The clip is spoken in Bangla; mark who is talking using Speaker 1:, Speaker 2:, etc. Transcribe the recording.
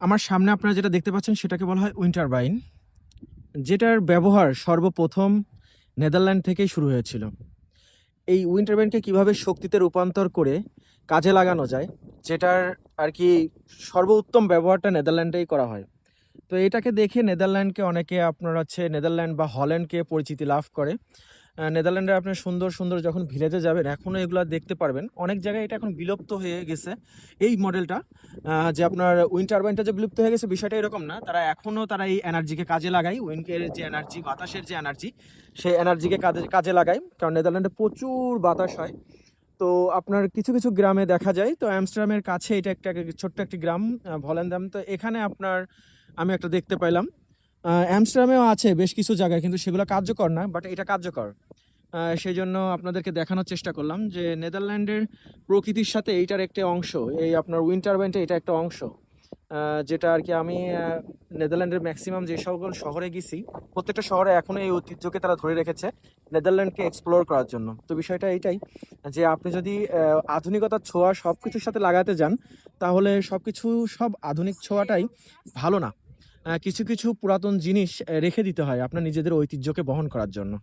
Speaker 1: আমার সামনে আপনারা যেটা দেখতে পাচ্ছেন সেটাকে বলা হয় উইন্টার বাইন, যেটার ব্যবহার সর্বপ্রথম নেদারল্যান্ড থেকেই শুরু হয়েছিল। এই উইন্টার বাইনকে কীভাবে শক্তিতে রূপান্তর করে কাজে লাগানো যায়, যেটার আর কি সর্বোত্তম ব্যবহারটা নেদারল্যান্ডেই করা হয়। তো এটাকে দেখে নেদারল্যান্ডকে অনেকে আপনার হচ্ছে নেদারল্যান্ড বা হল্যান্ডকে পরিচিতি লাভ করে। নেদারল্যান্ডে আপনার সুন্দর সুন্দর যখন ভিলেজে যাবেন, এখনও এগুলো দেখতে পারবেন। অনেক জায়গায় এটা এখন বিলুপ্ত হয়ে গেছে এই মডেলটা। যে আপনার উইন্ড টারবাইনটা যে বিলুপ্ত হয়ে গেছে, বিষয়টা এরকম না। তারা এখনও তারা এই এনার্জিকে কাজে লাগায়। উইন্ডের যে এনার্জি, বাতাসের যে এনার্জি, সেই এনার্জিকে কাজে কাজে লাগায়। কারণ নেদারল্যান্ডে প্রচুর বাতাস হয়। তো আপনার কিছু কিছু গ্রামে দেখা যায়। তো অ্যামস্টারডামের কাছে এটা একটা ছোট্ট একটি গ্রাম ভলেন্দাম তো এখানে আপনার আমি একটা দেখতে পাইলাম। অ্যামস্টারডামেও আছে বেশ কিছু জায়গায়, কিন্তু সেগুলো কার্যকর না, বাট এটা কার্যকর। সেই জন্য আপনাদেরকে দেখানোর চেষ্টা করলাম যে নেদারল্যান্ডের প্রকৃতির সাথে এইটার একটা অংশ, এই আপনার উইন্টার বাইনটা এটা একটা অংশ যেটা আর কি আমি নেদারল্যান্ডের ম্যাক্সিমাম যে সকল শহরে গেছি, প্রত্যেকটা শহরে এখনও এই ঐতিহ্যকে তারা ধরে রেখেছে নেদারল্যান্ডকে এক্সপ্লোর করার জন্য। তো বিষয়টা এইটাই যে আপনি যদি আধুনিকতার ছোঁয়া সব কিছুর সাথে লাগাতে যান, তাহলে সব কিছু সব আধুনিক ছোঁয়াটাই ভালো না। কিছু কিছু পুরাতন জিনিস রেখে দিতে হয় আপনার নিজেদের ঐতিহ্যকে বহন করার জন্য।